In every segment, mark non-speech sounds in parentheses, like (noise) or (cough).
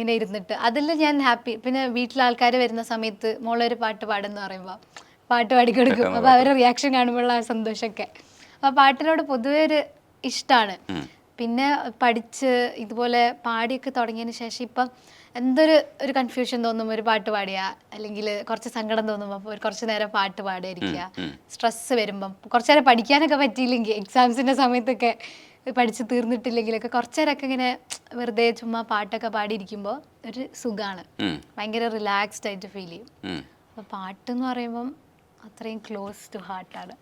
ഇങ്ങനെ ഇരുന്നിട്ട് അതിൽ ഞാൻ ഹാപ്പി പിന്നെ വീട്ടിലെ ആൾക്കാർ വരുന്ന സമയത്ത് മോളൊരു പാട്ട് പാടെന്ന് പറയുമ്പോൾ പാട്ട് പാടിക്കൊടുക്കും അപ്പോൾ അവരുടെ റിയാക്ഷൻ കാണുമ്പോഴുള്ള ആ സന്തോഷമൊക്കെ. അപ്പോൾ പാട്ടിനോട് പൊതുവേ ഒരു ഇഷ്ടമാണ് പിന്നെ പഠിച്ച് ഇതുപോലെ പാടിയൊക്കെ തുടങ്ങിയതിന് ശേഷം ഇപ്പം എന്തൊരു ഒരു കൺഫ്യൂഷൻ തോന്നുമ്പോൾ ഒരു പാട്ട് പാടിയാ. അല്ലെങ്കിൽ കുറച്ച് സങ്കടം തോന്നുമ്പോൾ അപ്പോൾ ഒരു കുറച്ച് നേരം പാട്ട് പാടിയിരിക്കുക. സ്ട്രെസ് വരുമ്പം. കുറച്ച് നേരം പഠിക്കാനൊക്കെ പറ്റിയില്ലെങ്കിൽ എക്സാംസിന്റെ സമയത്തൊക്കെ പഠിച്ച് തീർന്നിട്ടില്ലെങ്കിലൊക്കെ കുറച്ചേരൊക്കെ ഇങ്ങനെ വെറുതെ ചുമ്മാ പാട്ടൊക്കെ പാടിയിരിക്കുമ്പോൾ ഒരു സുഖമാണ്. ഭയങ്കര റിലാക്സ്ഡ് ആയിട്ട് ഫീൽ ചെയ്യും. അപ്പോൾ പാട്ട് എന്ന് പറയുമ്പം അത്രയും ക്ലോസ് ടു ഹാർട്ടാണ്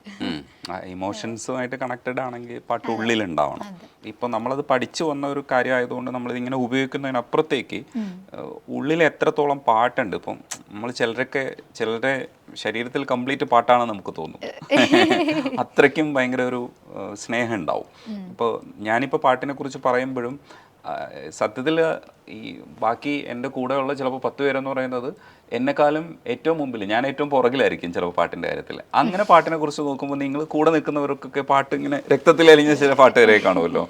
ഇമോഷൻസുമായിട്ട് കണക്റ്റഡ് ആണെങ്കിൽ പാട്ട് ഉള്ളിൽ ഉള്ളിലുണ്ടാവണം. ഇപ്പം നമ്മളത് പഠിച്ചു വന്ന ഒരു കാര്യമായതുകൊണ്ട് നമ്മൾ ഇങ്ങനെ ഉപയോഗിക്കുന്നതിനപ്പുറത്തേക്ക് ഉള്ളിൽ എത്രത്തോളം പാട്ടുണ്ട്? ഇപ്പം നമ്മൾ ചിലരൊക്കെ ചിലരെ ശരീരത്തിൽ കംപ്ലീറ്റ് പാട്ടാണെന്ന് നമുക്ക് തോന്നും. (laughs) അത്രയ്ക്കും ഭയങ്കര ഒരു സ്നേഹം ഉണ്ടാവും. ഇപ്പോൾ ഞാനിപ്പോൾ പാട്ടിനെ കുറിച്ച് പറയുമ്പോഴും സത്യത്തിൽ ഈ ബാക്കി എന്റെ കൂടെയുള്ള ചിലപ്പോൾ പത്ത് പേരെന്ന് പറയുന്നത് എന്നെക്കാളും ഏറ്റവും മുമ്പിൽ ഞാൻ ഏറ്റവും പുറകിലായിരിക്കും ചിലപ്പോൾ പാട്ടിന്റെ കാര്യത്തിൽ. അങ്ങനെ പാട്ടിനെ കുറിച്ച് നോക്കുമ്പോൾ നിങ്ങൾ കൂടെ നിൽക്കുന്നവർക്കൊക്കെ പാട്ട് ഇങ്ങനെ രക്തത്തിൽ അലിഞ്ഞ ചില പാട്ടുകാരെ കാണുമല്ലോ.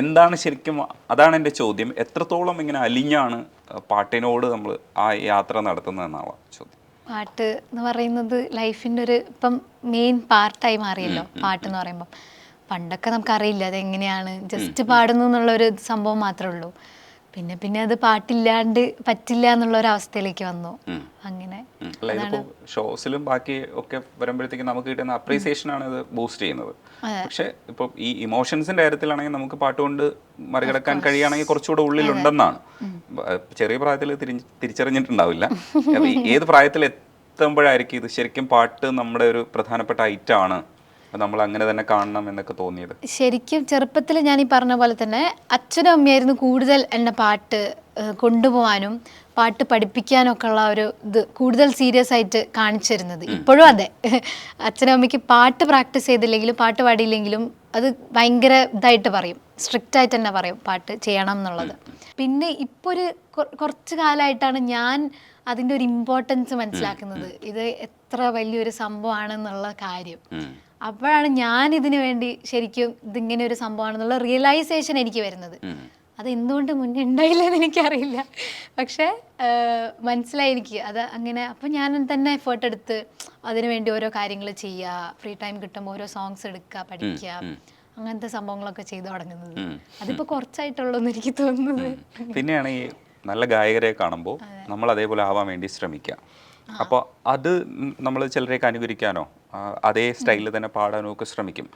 എന്താണ് ശരിക്കും അതാണ് എന്റെ ചോദ്യം. എത്രത്തോളം ഇങ്ങനെ അലിഞ്ഞാണ് പാട്ടിനോട് നമ്മൾ ആ യാത്ര നടത്തുന്നതെന്നാവാം ചോദ്യം. പാട്ട് എന്ന് പറയുന്നത് ലൈഫിന്റെ ഒരു ഇപ്പം മെയിൻ പാർട്ടായി മാറിയല്ലോ പാട്ട് എന്ന് പറയുമ്പം. പണ്ടൊക്കെ നമുക്കറിയില്ല അതെങ്ങനെയാണ്. ജസ്റ്റ് പാടുന്നു എന്നുള്ള ഒരു സംഭവം മാത്രമേ ഉള്ളൂ. പിന്നെ പിന്നെ അത് പാട്ടില്ലാണ്ട് പറ്റില്ല എന്നുള്ള ഒരു അവസ്ഥയിലേക്ക് വന്നു അങ്ങനെ. ഷോസിലും ബാക്കി ഒക്കെ വരുമ്പോഴത്തേക്കും നമുക്ക് കിട്ടുന്ന അപ്രീസിയേഷൻ ആണ് ഇത് ബൂസ്റ്റ് ചെയ്യുന്നത്. പക്ഷെ ഇപ്പൊ ഈ ഇമോഷൻസിന്റെ കാര്യത്തിലാണെങ്കിൽ നമുക്ക് പാട്ട് കൊണ്ട് മറികടക്കാൻ കഴിയുകയാണെങ്കിൽ കുറച്ചുകൂടെ ഉള്ളിലുണ്ടെന്നാണ്. ചെറിയ പ്രായത്തിൽ തിരിച്ചറിഞ്ഞിട്ടുണ്ടാവില്ല. ഏത് പ്രായത്തിൽ എത്തുമ്പോഴായിരിക്കും ഇത് ശരിക്കും പാട്ട് നമ്മുടെ ഒരു പ്രധാനപ്പെട്ട ഐറ്റം ആണ്? നമ്മൾ അങ്ങനെ തന്നെ കാണണം എന്നൊക്കെ തോന്നിയത്. ശരിക്കും ചെറുപ്പത്തിൽ ഞാൻ ഈ പറഞ്ഞ പോലെ തന്നെ അച്ഛനും അമ്മയായിരുന്നു കൂടുതൽ എന്നെ പാട്ട് കൊണ്ടുപോകാനും പാട്ട് പഠിപ്പിക്കാനൊക്കെ ഉള്ള ഒരു ഇത് കൂടുതൽ സീരിയസ് ആയിട്ട് കാണിച്ചിരുന്നത്. ഇപ്പോഴും അതെ. (laughs) അച്ഛനും അമ്മയ്ക്ക് പാട്ട് പ്രാക്ടീസ് ചെയ്തില്ലെങ്കിലും പാട്ട് പാടിയില്ലെങ്കിലും അത് ഭയങ്കര ഇതായിട്ട് പറയും. സ്ട്രിക്റ്റ് ആയിട്ട് തന്നെ പറയും പാട്ട് ചെയ്യണം എന്നുള്ളത്. പിന്നെ ഇപ്പോൾ ഒരു കുറച്ച് കാലമായിട്ടാണ് ഞാൻ അതിന്റെ ഒരു ഇമ്പോർട്ടൻസ് മനസ്സിലാക്കുന്നത്. ഇത് എത്ര വലിയൊരു സംഭവമാണെന്നുള്ള കാര്യം. അപ്പോഴാണ് ഞാൻ ഇതിനു വേണ്ടി ശരിക്കും ഇതിങ്ങനെ ഒരു സംഭവമാണെന്നുള്ള റിയലൈസേഷൻ എനിക്ക് വരുന്നത്. അത് എന്തുകൊണ്ട് മുന്നേ ഉണ്ടായില്ലെന്ന് എനിക്കറിയില്ല. പക്ഷേ മനസ്സിലായി എനിക്ക് അത് അങ്ങനെ അപ്പം ഞാൻ തന്നെ എഫേർട്ട് എടുത്ത് അതിനു വേണ്ടി ഓരോ കാര്യങ്ങൾ ചെയ്യുക ഫ്രീ ടൈം കിട്ടുമ്പോൾ ഓരോ സോങ്സ് എടുക്കുക പഠിക്കുക അങ്ങനത്തെ സംഭവങ്ങളൊക്കെ ചെയ്തു തുടങ്ങുന്നത്. അതിപ്പോൾ കുറച്ചായിട്ടുള്ളൂ എന്ന് എനിക്ക് തോന്നുന്നത്. പിന്നെയാണ് ഈ നല്ല ഗായകരെ കാണുമ്പോൾ നമ്മൾ അതേപോലെ ആവാൻ വേണ്ടി ശ്രമിക്കുക. അപ്പോൾ അത് നമ്മൾ ചിലരെയൊക്കെ അനുകരിക്കാനോ? അതേ സ്റ്റൈലിൽ തന്നെ പാടാനൊക്കെ ശ്രമിക്കും.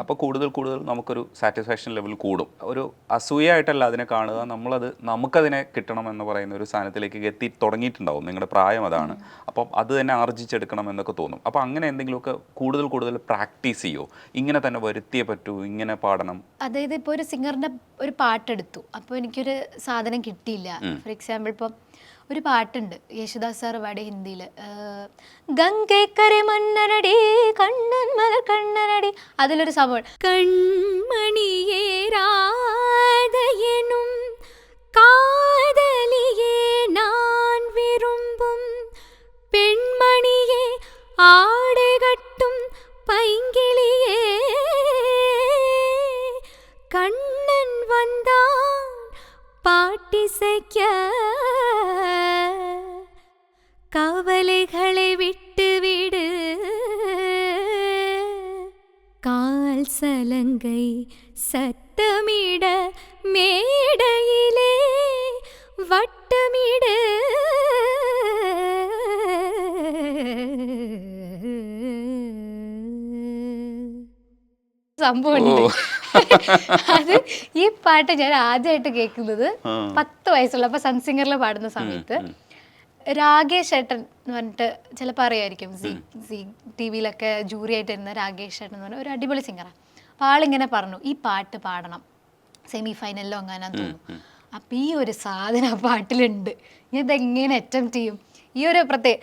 അപ്പോൾ കൂടുതൽ കൂടുതൽ നമുക്കൊരു സാറ്റിസ്ഫാക്ഷൻ ലെവൽ കൂടും. ഒരു അസൂയായിട്ടല്ല അതിനെ കാണുക നമ്മളത് നമുക്കതിനെ കിട്ടണം എന്ന് പറയുന്ന ഒരു സാധനത്തിലേക്ക് എത്തി തുടങ്ങിയിട്ടുണ്ടാവും. നിങ്ങളുടെ പ്രായം അതാണ്. അപ്പോൾ അത് തന്നെ ആർജിച്ചെടുക്കണം എന്നൊക്കെ തോന്നും. അപ്പോൾ അങ്ങനെ എന്തെങ്കിലുമൊക്കെ കൂടുതൽ കൂടുതൽ പ്രാക്ടീസ് ചെയ്യോ? ഇങ്ങനെ തന്നെ വരുത്തിയേ പറ്റൂ ഇങ്ങനെ പാടണം. അതായത് ഇപ്പോൾ ഒരു സിംഗറിന്റെ ഒരു പാട്ടെടുത്തു. അപ്പോൾ എനിക്കൊരു സാധനം കിട്ടിയില്ല. ഫോർ എക്സാമ്പിൾ ഇപ്പം ഒരു പാട്ടുണ്ട് യേശുദാസ് സാർ പാടിയ ഹിന്ദിയിൽ ഗംഗേക്കരെ മണ്ണനടി കണ്ണൻ മല കണ്ണനടി. അതിലൊരു സംഭവം. കൺമണിയേരാതയനും കാതലിയേ നാൻ വിരുമ്പും. പെൺമണിയെ ആടുകട്ടും പൈങ്കിളിയേ. കണ്ണൻ വന്ന പാട്ടിസയ്ക്ക കവലകളെ വിട്ടുവിട് കാൽസലങ്കൈ സത്തമിട മേടയിലേ വട്ടമിട. സംഭവം അത് ഈ പാട്ട് ഞാൻ ആദ്യമായിട്ട് കേൾക്കുന്നത് പത്ത് വയസ്സുള്ള അപ്പൊ സൺസിംഗറിൽ പാടുന്ന സമയത്ത്. രാകേഷ് ഏട്ടൻ എന്ന് പറഞ്ഞിട്ട് ചിലപ്പോൾ അറിയായിരിക്കും. സി സി ടി വിയിലൊക്കെ ജൂറി ആയിട്ട് ഇരുന്ന രാകേഷ് ഏട്ടൻ എന്ന് പറഞ്ഞ ഒരു അടിപൊളി സിംഗറാണ് അപ്പോൾ ആളിങ്ങനെ പറഞ്ഞു ഈ പാട്ട് പാടണം. സെമി ഫൈനലിലോ അങ്ങനെ തോന്നുന്നു. അപ്പം ഈ ഒരു സാധനം ആ പാട്ടിലുണ്ട്. ഇതെങ്ങനെ അറ്റംപ്റ്റ് ചെയ്യും? ഈ ഒരു പ്രത്യേക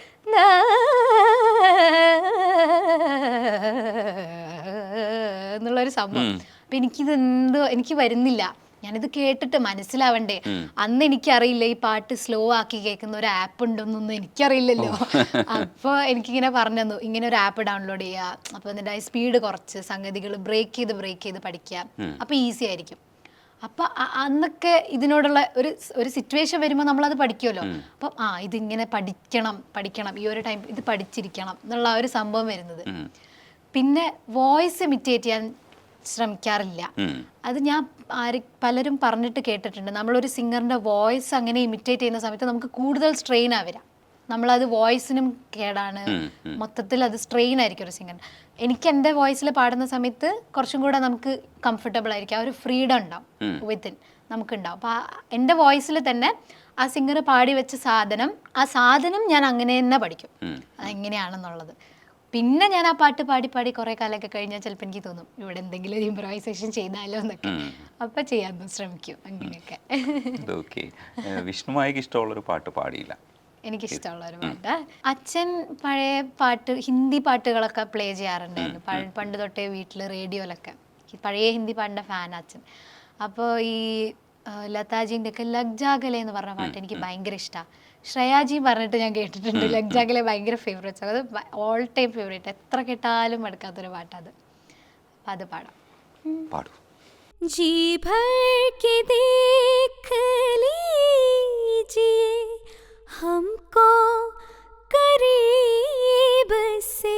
എന്നുള്ളൊരു സംഭവം. അപ്പം എനിക്കിത് എന്തോ എനിക്ക് വരുന്നില്ല. ഞാനിത് കേട്ടിട്ട് മനസ്സിലാവണ്ടേ. അന്ന് എനിക്കറിയില്ല ഈ പാട്ട് സ്ലോ ആക്കി കേൾക്കുന്ന ഒരു ആപ്പ് ഉണ്ടെന്നൊന്നും എനിക്കറിയില്ലല്ലോ. (laughs) അപ്പോൾ എനിക്കിങ്ങനെ പറഞ്ഞു തന്നു ഇങ്ങനെ ഒരു ആപ്പ് ഡൗൺലോഡ് ചെയ്യുക അപ്പോൾ എന്നിട്ട് സ്പീഡ് കുറച്ച് സംഗതികൾ ബ്രേക്ക് ചെയ്ത് ബ്രേക്ക് ചെയ്ത് പഠിക്കുക അപ്പോൾ ഈസി ആയിരിക്കും. അപ്പൊ അന്നൊക്കെ ഇതിനോടുള്ള ഒരു ഒരു സിറ്റുവേഷൻ വരുമ്പോൾ നമ്മളത് പഠിക്കുമല്ലോ അപ്പം ആ ഇതിങ്ങനെ പഠിക്കണം പഠിക്കണം. ഈ ഒരു ടൈം ഇത് പഠിച്ചിരിക്കണം എന്നുള്ള ആ ഒരു സംഭവം വരുന്നത്. പിന്നെ വോയിസ് ഇമിറ്റേറ്റ് ചെയ്യാൻ ശ്രമിക്കാറില്ല. അത് ഞാൻ ആര് പലരും പറഞ്ഞിട്ട് കേട്ടിട്ടുണ്ട്. നമ്മളൊരു സിംഗറിന്റെ വോയിസ് അങ്ങനെ ഇമിറ്റേറ്റ് ചെയ്യുന്ന സമയത്ത് നമുക്ക് കൂടുതൽ സ്ട്രെയിൻ ആവില്ല നമ്മളത് വോയിസിനും കേടാണ്. മൊത്തത്തിൽ അത് സ്ട്രെയിൻ ആയിരിക്കും ഒരു സിംഗർ എനിക്ക് എന്റെ വോയിസിൽ പാടുന്ന സമയത്ത് കുറച്ചും കൂടെ നമുക്ക് കംഫർട്ടബിൾ ആയിരിക്കും. ആ ഒരു ഫ്രീഡം ഉണ്ടാവും വിത്തിൻ നമുക്കുണ്ടാവും. അപ്പോൾ എന്റെ വോയിസിൽ തന്നെ ആ സിംഗർ പാടി വെച്ച സാധനം ആ സാധനം ഞാൻ അങ്ങനെ തന്നെ പഠിക്കും. അതെങ്ങനെയാണെന്നുള്ളത്. പിന്നെ ഞാൻ ആ പാട്ട് പാടി പാടി കുറേ കാലമൊക്കെ കഴിഞ്ഞാൽ ചിലപ്പോൾ എനിക്ക് തോന്നും ഇവിടെ എന്തെങ്കിലും ഒരു ഇമ്പ്രവൈസേഷൻ ചെയ്താലോ എന്നൊക്കെ. അപ്പം ചെയ്യാൻ ശ്രമിക്കും അങ്ങനെയൊക്കെ. ഓക്കെ. വിഷ്ണുമായിക്ക് ഇഷ്ടമുള്ളൊരു പാട്ട് പാടിയില്ല. എനിക്കിഷ്ടമുള്ള ഒരു പാട്ട്. അച്ഛൻ പഴയ പാട്ട് ഹിന്ദി പാട്ടുകളൊക്കെ പ്ലേ ചെയ്യാറുണ്ടായിരുന്നു പണ്ട് തൊട്ടേ വീട്ടിൽ റേഡിയോയിലൊക്കെ പഴയ ഹിന്ദി പാട്ടിന്റെ ഫാൻ അച്ഛൻ. അപ്പോൾ ഈ ലതാജിന്റെ ലതാജിന്റെ ഒക്കെ ലഗ്ജാഗലെ എന്ന് പറഞ്ഞ പാട്ട് എനിക്ക് ഭയങ്കര ഇഷ്ടമാണ് ശ്രേയാജി പറഞ്ഞിട്ട് ഞാൻ കേട്ടിട്ടുണ്ട് ലഗ്ജാഗലെ ഭയങ്കര ഫേവറേറ്റ്സ് അത് ഓൾ ടൈം ഫേവറേറ്റ് എത്ര കേട്ടാലും മടുക്കാത്തൊരു പാട്ടത് അപ്പം അത് പാടാം പാടൂ जी भर के देख लीजिए हमको करीब से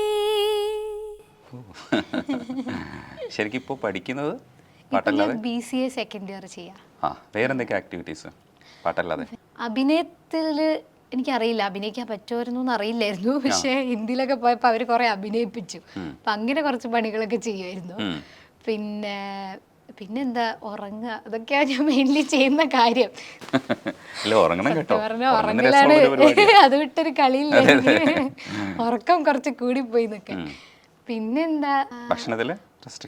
ശരിക്കും ഇപ്പോൾ പഠിക്കുന്നത് പാട്ടല്ലാതെ B C A second year ചെയ്യാം ആ വേറെന്തൊക്കെ ആക്ടിവിറ്റീസ് പാട്ടല്ലാതെ. അഭിനയത്തിൽ എനിക്കറിയില്ല. അഭിനയിക്കാൻ പറ്റുമായിരുന്നു എന്ന് അറിയില്ലായിരുന്നു പക്ഷേ ഹിന്ദിയിലൊക്കെ പോയപ്പോൾ അവർ കുറേ അഭിനയിപ്പിച്ചു. അപ്പം അങ്ങനെ കുറച്ച് പണികളൊക്കെ ചെയ്യുമായിരുന്നു. പിന്നെ പിന്നെന്താ? ഉറങ്ങുക. അതൊക്കെയാണ് ഞാൻ മെയിൻലി ചെയ്യുന്ന കാര്യം. ഉറങ്ങലാണ്. (laughs) അത് വിട്ടൊരു കളിയില്ല. (laughs) ഉറക്കം കുറച്ച് കൂടിപ്പോയി എന്നൊക്കെ. പിന്നെന്താ?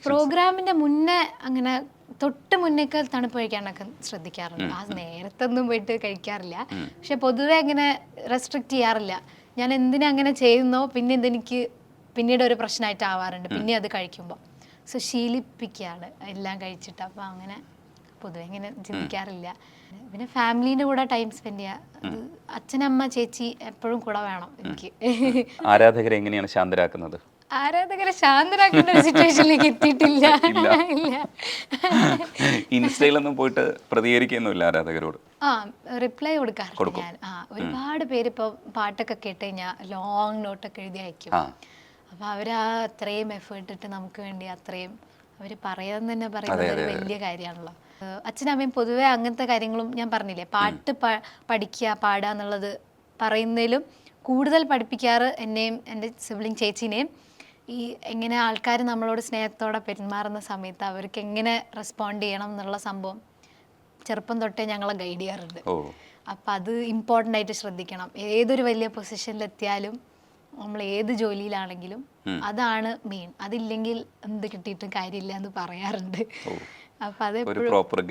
പ്രോഗ്രാമിന്റെ മുന്നേ അങ്ങനെ തൊട്ട് മുന്നേക്ക് തണുപ്പ് കഴിക്കാനൊക്കെ ശ്രദ്ധിക്കാറുണ്ട് ആ നേരത്തൊന്നും പോയിട്ട് കഴിക്കാറില്ല. പക്ഷെ പൊതുവെ അങ്ങനെ റെസ്ട്രിക്റ്റ് ചെയ്യാറില്ല. ഞാൻ എന്തിനാ അങ്ങനെ ചെയ്യുന്നോ പിന്നെ ഇതെനിക്ക് പിന്നീട് ഒരു പ്രശ്നമായിട്ട് ആവാറുണ്ട് പിന്നെ അത് കഴിക്കുമ്പോൾ സോ ശീലിപ്പിക്കുകയാണ് എല്ലാം കഴിച്ചിട്ട്. അപ്പോൾ അങ്ങനെ പൊതുവെ ഇങ്ങനെ ചിന്തിക്കാറില്ല. പിന്നെ ഫാമിലീന്റെ കൂടെ ടൈം സ്പെൻഡ് ചെയ്യുക അച്ഛനമ്മ ചേച്ചി എപ്പോഴും കൂടെ വേണം എനിക്ക്. ആരാധകരെ എങ്ങനെയാണ് ശാന്തരാക്കുന്നത്? ആരാധകരെ ശാന്തരാക്കേണ്ട ഒരു സിറ്റുവേഷനിലേക്ക് എത്തിയിട്ടില്ല. ഇല്ല. ഇൻസ്റ്റയിലൊന്നും പോയിട്ട് പ്രതികരിക്കുന്നില്ല ആരാധകരോട്. ആ റിപ്ലൈ കൊടുക്കാറുണ്ട് ഞാൻ. ആ ഒരുപാട് പേര് ഇപ്പോൾ പാട്ടൊക്കെ കേട്ട് കഴിഞ്ഞാൽ ലോങ് നോട്ടൊക്കെ എഴുതി അയക്കും. അപ്പൊ അവരാ അത്രയും എഫേർട്ട് ഇട്ട് നമുക്ക് വേണ്ടി അത്രയും അവർ പറയാന്ന് തന്നെ പറയുന്നത് ഒരു വലിയ കാര്യമാണല്ലോ. അച്ഛനമ്മയും അച്ഛനും പൊതുവെ അങ്ങനത്തെ കാര്യങ്ങളും ഞാൻ പറഞ്ഞില്ലേ? പാട്ട് പഠിക്കുക പാടുക എന്നുള്ളത് പറയുന്നതിലും കൂടുതൽ പഠിപ്പിക്കാറ് എന്നെയും എന്റെ സിബ്ലിങ് ചേച്ചീനെയും ഈ എങ്ങനെ ആൾക്കാർ നമ്മളോട് സ്നേഹത്തോടെ പെരുമാറുന്ന സമയത്ത് അവർക്ക് എങ്ങനെ റെസ്പോണ്ട് ചെയ്യണം എന്നുള്ള സംഭവം ചെറുപ്പം തൊട്ടേ ഞങ്ങളെ ഗൈഡ് ചെയ്യാറുണ്ട്. അപ്പം അത് ഇമ്പോർട്ടന്റ് ആയിട്ട് ശ്രദ്ധിക്കണം. ഏതൊരു വലിയ പൊസിഷനിലെത്തിയാലും നമ്മൾ ഏത് ജോലിയിലാണെങ്കിലും അതാണ് മെയിൻ അതില്ലെങ്കിൽ എന്ത് കിട്ടിയിട്ടും കാര്യമില്ല എന്ന് പറയാറുണ്ട്. അപ്പം അത്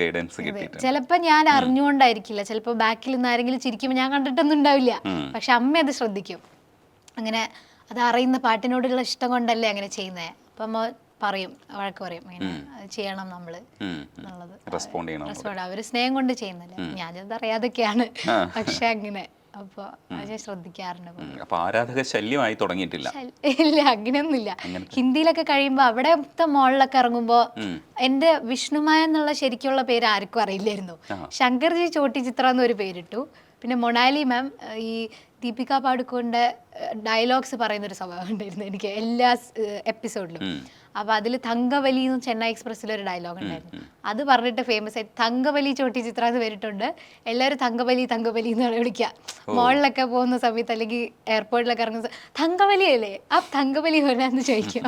ഗൈഡൻസ് ചിലപ്പോൾ ചിലപ്പോ ഞാൻ അറിഞ്ഞുകൊണ്ടായിരിക്കില്ല. ചിലപ്പോൾ ബാക്കിൽ നിന്ന് ആരെങ്കിലും ചിരിക്കുമ്പോൾ ഞാൻ കണ്ടിട്ടൊന്നും ഉണ്ടാവില്ല. പക്ഷെ അമ്മ അത് ശ്രദ്ധിക്കും. അങ്ങനെ അത് അറിയുന്ന പാട്ടിനോടുള്ള ഇഷ്ടം കൊണ്ടല്ലേ അങ്ങനെ ചെയ്യുന്നത് അപ്പം അമ്മ പറയും വഴക്ക് പറയും അങ്ങനെ ചെയ്യണം നമ്മൾ എന്നുള്ളത്. റെസ്പോണ്ട് ചെയ്യണം റെസ്പോണ്ട് അവർ സ്നേഹം കൊണ്ട് ചെയ്യുന്നില്ല. ഞാനത് അറിയാതൊക്കെയാണ്. പക്ഷെ അങ്ങനെ അപ്പോൾ അത് ഞാൻ ശ്രദ്ധിക്കാറുണ്ട്. അപ്പൊ ആരാധക ശല്യമായി തുടങ്ങിയിട്ടില്ല. ഇല്ല അങ്ങനെയൊന്നുമില്ല. ഹിന്ദിയിലൊക്കെ കഴിയുമ്പോൾ അവിടത്തെ മോളിലൊക്കെ ഇറങ്ങുമ്പോ എന്റെ വിഷ്ണുമായ എന്നുള്ള ശരിക്കുള്ള പേര് ആർക്കും അറിയില്ലായിരുന്നു. ശങ്കർജി ചോട്ടി ചിത്ര എന്നൊരു പേരിട്ടു. പിന്നെ മൊണാലി മാം ഈ ദീപിക പാടുക്കോന്റെ ഡയലോഗ്സ് പറയുന്ന ഒരു സ്വഭാവം ഉണ്ടായിരുന്നു എനിക്ക് എല്ലാ എപ്പിസോഡിലും. അപ്പൊ അതിൽ തങ്കവലി എന്ന് ചെന്നൈ എക്സ്പ്രസ്സിൽ ഒരു ഡയലോഗ് ഉണ്ടായിരുന്നു. അത് പറഞ്ഞിട്ട് ഫേമസ് ആയി. തങ്കവലി ചോട്ടി ചിത്ര എന്ന് പേരിട്ടുണ്ട് എല്ലാവരും തങ്കവലി തങ്കവലി എന്നാണ് വിളിക്കുക മോളിലൊക്കെ പോകുന്ന സമയത്ത് അല്ലെങ്കിൽ എയർപോർട്ടിലൊക്കെ ഇറങ്ങുന്ന തങ്കവലി അല്ലേ? ആ തങ്കവലി വരാന്ന് ചോദിക്കും.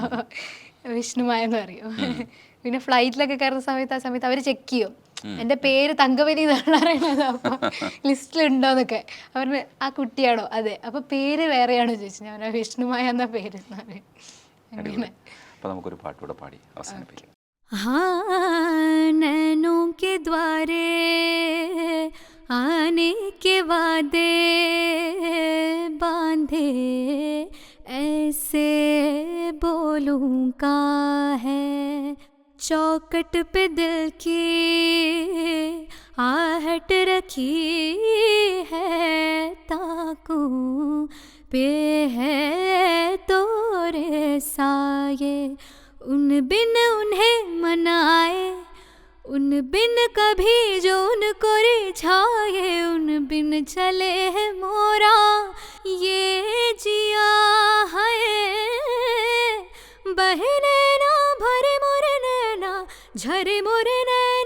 വിഷ്ണുമായെന്ന് പറയും. പിന്നെ ഫ്ലൈറ്റിലൊക്കെ കയറുന്ന സമയത്ത് ആ സമയത്ത് അവർ ചെക്ക് ചെയ്യും. എന്റെ പേര് തങ്കവലി എന്നാണ് അറിയണത് അപ്പോൾ ലിസ്റ്റിലുണ്ടോന്നൊക്കെ. അവർ ആ കുട്ടിയാണോ? അതെ. അപ്പോൾ പേര് വേറെയാണോ ചോദിച്ചു. ഞാൻ വിഷ്ണുമായ എന്ന പേര്? എന്നാണ് അങ്ങനെ. അപ്പൊ നമുക്കൊരു പാട്ടുകൂടെ പാടി അവസാനിപ്പിക്കാം हाँ नैनों के द्वारे आने के वादे बांधे ऐसे बोलूं का है चौकट पे दिल की आहट रखी है ताकूं पे है तोरे साये। उन बिन उन्हें मनाए, उन बिन कभी जो उनको रिझाए उन बिन चले है मोरा, ये जिया है। बहने ना, भरे मोरे नैना झरे मोरे नैना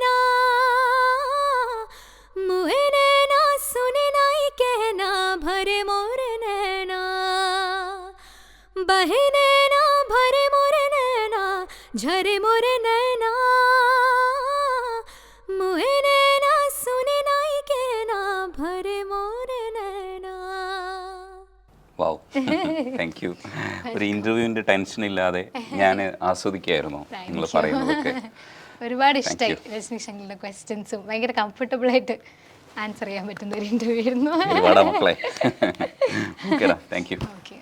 झरे मोरे नैना मुहे नैना सुने नाई कहना भरे मोरे नैना (laughs) വാവ് താങ്ക് യു ഒരു ഇന്റർവ്യൂവിന്റെ ടെൻഷൻ ഇല്ലാതെ ഞാൻ ആസ്വദിക്കായിരുന്നു നിങ്ങൾ പറയുന്നതൊക്കെ (laughs) ഒരുപാട് ഇഷ്ടമായി രജനി ശങ്കറിന്റെ ക്വസ്റ്റ്യൻസും ഭയങ്കര കംഫർട്ടബിൾ ആയിട്ട് ആൻസർ ചെയ്യാൻ പറ്റുന്ന ഒരു ഇന്റർവ്യൂ ആയിരുന്നു ഒരുപാട് (laughs) മക്കളെ ഓക്കേടാ താങ്ക് യു ഓക്കെ